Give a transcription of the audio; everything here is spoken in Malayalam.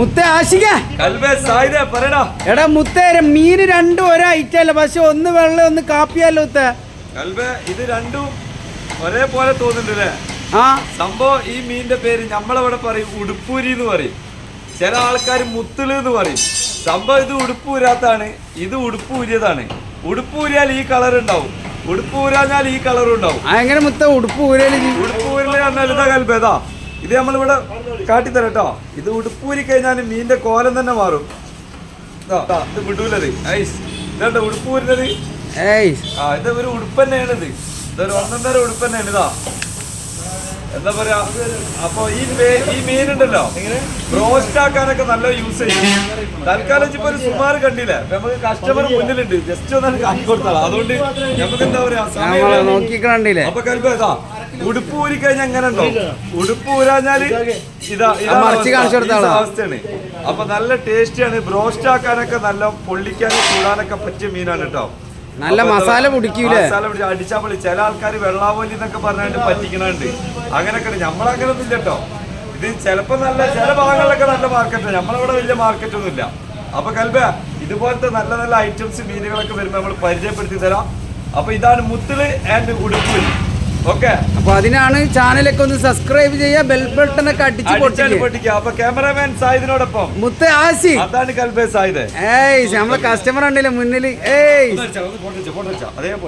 മുത്ത ആശിക. എടാ മുത്തേ മീന് രണ്ടും ഒരേ ഐറ്റം അല്ല പക്ഷെ ഒന്ന് വെള്ളം ഒന്ന് കാപ്പിയല്ലോ മുത്തേ? ഇത് രണ്ടും ഒരേപോലെ തോന്നുന്നുണ്ടല്ലേ? ആ. സംഭവം ഈ മീനിന്റെ പേര് നമ്മളവിടെ പറയും ഉടുപ്പൂരി എന്ന് പറയും. ചില ആൾക്കാർ മുത്തുൾ എന്ന് പറയും. സംഭവം ഇത് ഉടുപ്പൂരാത്താണ് ഇത് ഉടുപ്പൂരിയതാണ്. ഉടുപ്പൂരിയാൽ ഈ കളർ ഉണ്ടാവും. ഉടുപ്പൂരാഞ്ഞാൽ ഈ കളർ ഉണ്ടാവും. എങ്ങനെ മുത്ത ഉടുപ്പ് ഊരൽ ഉടുപ്പൂരിൽ ഇതാ കൽബേതാ ഇത് നമ്മളിവിടെ കാട്ടിത്തരാം കേട്ടോ ഇത് ഉടുപ്പൂരി കഴിഞ്ഞാൽ മീനിന്റെ കോലം തന്നെ മാറും. ഇതാ, വിടൂലത്. ഐസ് ഇതാ ഉടുപ്പൂരിനത്. ആ ഇത് ഒരു ഉടുപ്പ് തന്നെയാണ് ഇത് ഇതൊരു ഒന്നൊന്നര ഉടുപ്പ് തന്നെയാണ് ഇതാ എന്താ പറയാ അപ്പൊ ഈ ഈ മീൻ ഉണ്ടല്ലോ റോസ്റ്റ് ആക്കാനൊക്കെ നല്ല യൂസ് ചെയ്യും തൽക്കാലം ഇപ്പൊ ഒരു സുമാർ കണ്ടില്ല? നമുക്ക് കസ്റ്റമർ മുന്നിലുണ്ട്. ജസ്റ്റ് ഒന്ന് കാട്ടി കൊടുത്താളാ. അതുകൊണ്ട് നമുക്ക് എന്താ പറയാ സമയം അപ്പൊ കൽപ്പ ഉടുപ്പ് ഊരിക്കഴിഞ്ഞാൽ എങ്ങനെ ഉണ്ടോ? ഉടുപ്പ് ഊരാഞ്ഞാൽ ഇതാ ഇതാ ആ മറിച്ച് കാണിച്ച് അവസ്ഥയാണ്. അപ്പൊ നല്ല ടേസ്റ്റിയാണ്. ബ്രോസ്റ്റ് ആക്കാനൊക്കെ നല്ല പൊള്ളിക്കാനും ചൂടാനൊക്കെ പറ്റിയ മീനാണ് കേട്ടോ നല്ല മസാല പിടിക്കൂലേ? മസാല പിടിച്ച് അടിച്ചാൽ പൊളി. ചില ആൾക്കാർ വെള്ളാവോലി എന്നൊക്കെ പറഞ്ഞിട്ട് പറ്റിക്കണുണ്ട്. അങ്ങനൊക്കെ ഉണ്ട്. നമ്മളങ്ങനെ ഒന്നും ഇല്ലട്ടോ ഇത് ചിലപ്പോ നല്ല ചില ഭാഗങ്ങളിലൊക്കെ നല്ല മാർക്കറ്റ് നമ്മളവിടെ വലിയ മാർക്കറ്റ് ഒന്നും ഇല്ല അപ്പൊ കൽബ ഇതുപോലത്തെ നല്ല നല്ല ഐറ്റംസ് മീനുകളൊക്കെ വരുമ്പോ നമ്മൾ പരിചയപ്പെടുത്തി തരാം. അപ്പൊ ഇതാണ് മുത്തിൾ ആൻഡ് ഉടുപ്പൂരി ഓക്കെ. അപ്പൊ അതിനാണ് ചാനലൊക്കെ ഒന്ന് സബ്സ്ക്രൈബ് ചെയ്യുക ബെൽ ബട്ടൺ ഒക്കെ അടിച്ച് പൊട്ടിക്കുക അപ്പൊ ക്യാമറാമാൻ സായിദിനോടൊപ്പം. മുത്ത ആശി. അതാണ് കൽബേ സായിദ്. ഏയ് നമ്മളെ കസ്റ്റമർ ഉണ്ടല്ലേ മുന്നിൽ ഏയ്. ഒന്ന്